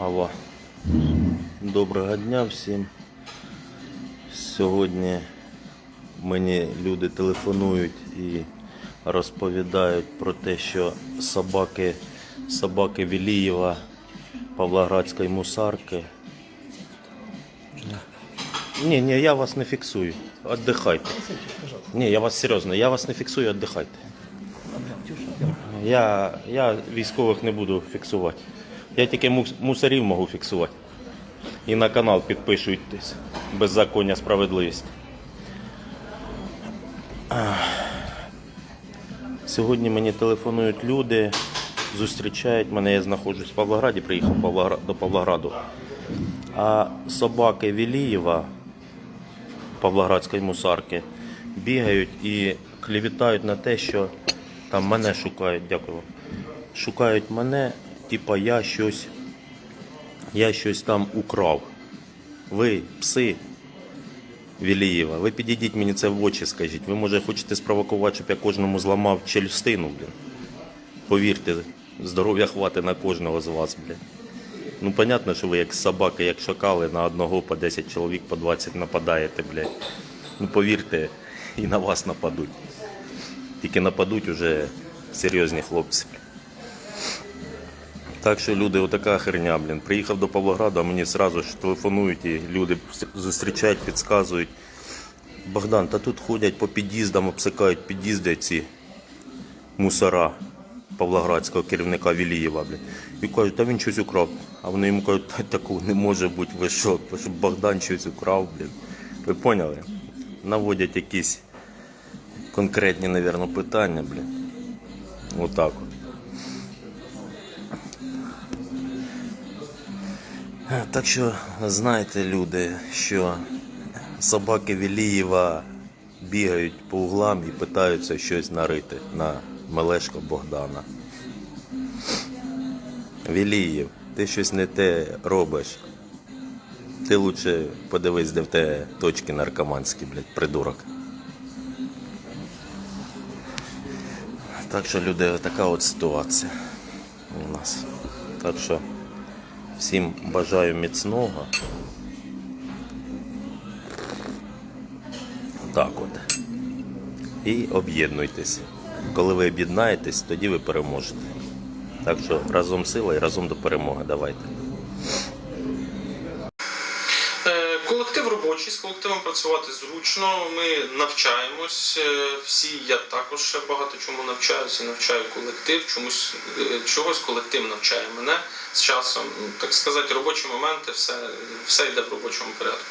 Алло. Доброго дня всім. Сьогодні мені люди телефонують і розповідають про те, що собаки, собаки Вілієва, Павлоградської мусарки. Ні, ні, я вас не фіксую. Отдихайте. Ні, я вас серйозно, я вас не фіксую, віддихайте. Я, я військових не буду фіксувати. Я тільки мус- мусорів можу фіксувати. І на канал підпишуйтесь. Беззаконня справедливість. Сьогодні мені телефонують люди, зустрічають мене. Я знаходжусь в Павлограді, приїхав до Павлограду. А собаки Вілієва, Павлоградської мусарки, бігають і клівітають на те, що там мене шукають, дякую. Шукають мене, типа я щось, я щось там украв. Ви, пси Вілієва, ви підійдіть мені це в очі, скажіть. Ви може хочете спровокувати, щоб я кожному зламав челюстину, блін. Повірте, здоров'я хватить на кожного з вас, блін. Ну, понятно, що ви як собаки, як шакали, на одного по 10 чоловік, по 20 нападаєте, блядь. Ну повірте, і на вас нападуть. Тільки нападуть уже серйозні хлопці. Так що люди, отака херня, блін. Приїхав до Павлограда, мені одразу ж телефонують і люди зустрічають, підказують. Богдан, та тут ходять по під'їздам, обсикають під'їзди ці мусора Павлоградського керівника Вілієва, блін. І кажуть, та він щось украв. А вони йому кажуть, та такого не може бути, ви що, щоб Богдан щось украв, блін. Ви поняли? Наводять якісь конкретні, мабуть, питання, блін. Отак от. Так що знаєте, люди, що собаки Вілієва бігають по углам і питаються щось нарити на Мелешко Богдана. Вілієв, ти щось не те робиш. Ти лучше подивись, де в тебе точки наркоманські, блядь, придурок. Так що, люди, така от ситуація у нас. Так що всім бажаю міцного. Так от. І об'єднуйтесь. Коли ви об'єднаєтесь, тоді ви переможете. Так що разом сила і разом до перемоги. Давайте. Робочий, з колективом працювати зручно. Ми навчаємось. е, Всі я також ще багато чому навчаюся, навчаю колектив. Чомусь е, чогось колектив навчає мене з часом. Ну, Так сказати, робочі моменти, все, все йде в робочому порядку.